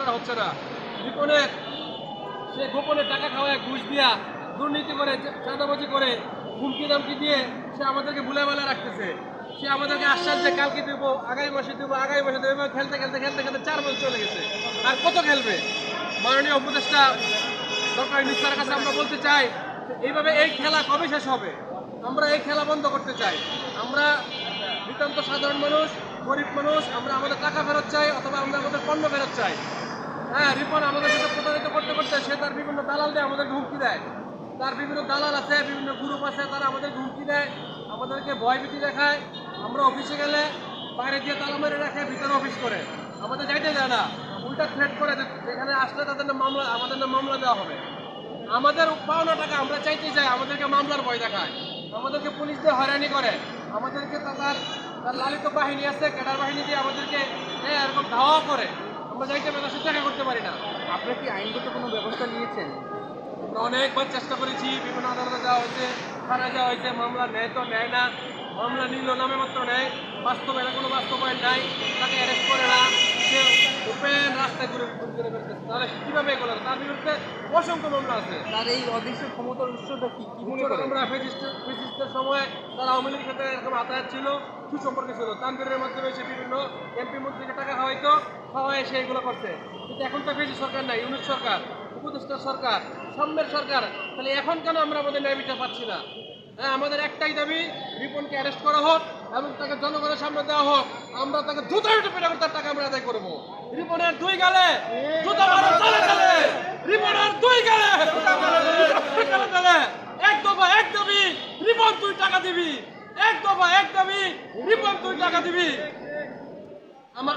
করা হচ্ছে না। রিপনের, সে গোপনে টাকা খাওয়ায়, ঘুষ দিয়া দুর্নীতি করে, চাঁদাবাজি করে, হুমকি দামকি দিয়ে সে আমাদেরকে বুলে বেলা রাখতেছে। সে আমাদেরকে আশ্বাস যে কালকে দেবো, আগামী মাসে দেবো, আগামী মাসে দেবো খেলতে খেলতে খেলতে খেলতে চার মাস চলে গেছে। আর কত খেলবে? মাননীয় উপদেষ্টা ডক্টর ইউনুসের কাছে আমরা বলতে চাই, এইভাবে এই খেলা কবে শেষ হবে? আমরা এই খেলা বন্ধ করতে চাই। আমরা নিতান্ত সাধারণ মানুষ, গরিব মানুষ, আমরা আমাদের টাকা ফেরত চাই অথবা আমরা আমাদের পণ্য ফেরত চাই। হ্যাঁ রিপন আমাদের সাথে প্রতারিত করতে করতে সে তার বিভিন্ন দালাল দিয়ে আমাদেরকে হুমকি দেয়। তার বিভিন্ন দালাল আছে বিভিন্ন গ্রুপ আছে তারা আমাদের হুমকি দেয় আমাদেরকে ভয়ভীতি দেখায়। আমরা অফিসে গেলে বাইরে দিয়ে তালা মেরে রাখে ভিতরে অফিস করে। আমাদের যাইতে দেয় না উল্টা থ্রেট করে যে যেখানে আসলে তাদের মামলা আমাদের নাম মামলা দেওয়া হবে। আমাদের পাওনা টাকা আমরা চাইতে চাই আমাদেরকে মামলার ভয় দেখায়। আমাদেরকে পুলিশ দিয়ে হয়রানি করে। আমাদেরকে তার তার লালিত বাহিনী আছে ক্যাডার বাহিনী দিয়ে আমাদেরকে হ্যাঁ, এরকম ধাওয়া করে। আমরা যাইতে তাদের সাথে দেখা করতে পারি না। আপনারা কি আইনগত কোনো ব্যবস্থা নিয়েছেন? আমরা অনেকবার চেষ্টা করেছি বিভিন্ন আদালতে যাওয়া হয়েছে থানায় যাওয়া হয়েছে মামলা নেয় তো নেয় না মামলা নিল নামে মাত্র নেয় বাস্তবায়নে কোনো বাস্তবায়ন নাই তাকে অ্যারেস্ট করে না সে ওপেন রাস্তায় ঘুরে ঘুরে ঘুরে তাহলে কীভাবে এগুলো? তার বিরুদ্ধে অসংখ্য মামলা আছে। তার এই অদৃশ্য ক্ষমতার উৎসটা কি? কি মনে করেন? আমরা ফেসিস্ট- ফেসিস্টের সময় তারা আওয়ামী লীগের সাথে এরকম আতায়াত ছিল সুসম্পর্ক ছিল। তানবিরের মাধ্যমে সে বিভিন্ন এমপি মন্ত্রীকে টাকা খাওয়াইতো খাওয়াই সে এগুলো করছে। কিন্তু এখন তো ফেসি সরকার নাই ইউনিট সরকার, উপদেষ্টা সরকার সামনের সরকার। তাহলে এখন কেন আমরা আমাদের ন্যায় বিচার পাচ্ছি না? হ্যাঁ আমাদের একটাই দাবি, রিপনকে অ্যারেস্ট করা হোক এবং তাকে জনগণের সামনে দেওয়া হোক। আমরা তাকে উঠে পেটা করে তার টাকা আমরা আদায় করব। রিপনের দুই গালে রিপনের দুই গালে এক দফা এক দাবি, রিপন তুই টাকা দিবি। এক দফা এক দাবি, রিপন তুই টাকা দিবি। আমার